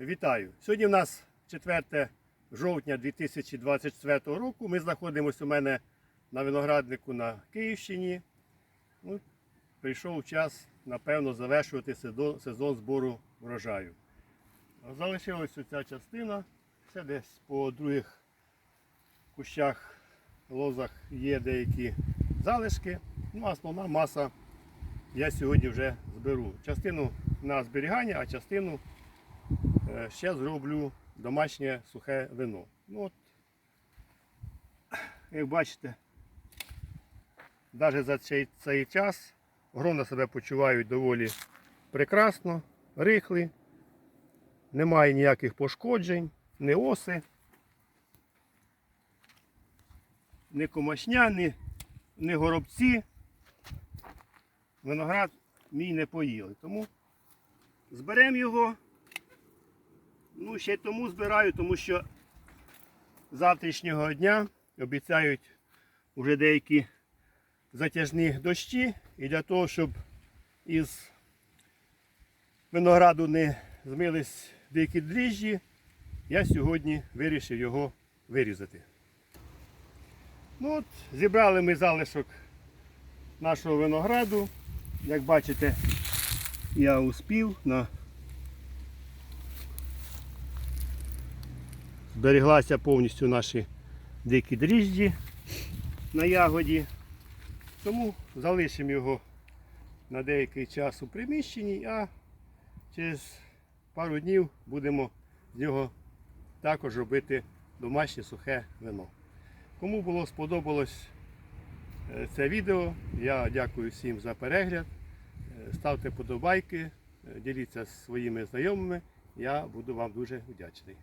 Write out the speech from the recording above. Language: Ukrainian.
Вітаю! Сьогодні в нас 4 жовтня 2024 року. Ми знаходимося у мене на винограднику на Київщині. Ну, прийшов час, напевно, завершувати сезон, збору врожаю. Залишилась ця частина. Ще десь по других кущах, лозах є деякі залишки. Ну, основна маса я сьогодні вже зберу. Частину на зберігання, а частину ще зроблю домашнє сухе вино. Ну, от, як бачите, навіть за цей, цей час грона себе почувають доволі прекрасно, рихлі, немає ніяких пошкоджень, ні оси, ні комашня, ні горобці. Виноград мій не поїли. Тому зберемо його. Ну, ще й тому збираю, тому що завтрашнього дня обіцяють вже деякі затяжні дощі. І для того, щоб із винограду не змились деякі дріжджі, я сьогодні вирішив його вирізати. Ну от, Зібрали ми залишок нашого винограду. Як бачите, я успів на збереглася повністю наші дикі дріжджі на ягоді. Тому залишимо його на деякий час у приміщенні, а через пару днів будемо з нього також робити домашнє сухе вино. Кому було сподобалось е, це відео, я дякую всім за перегляд. Е, Ставте подобайки, е, діліться зі своїми знайомими. Я буду вам дуже вдячний.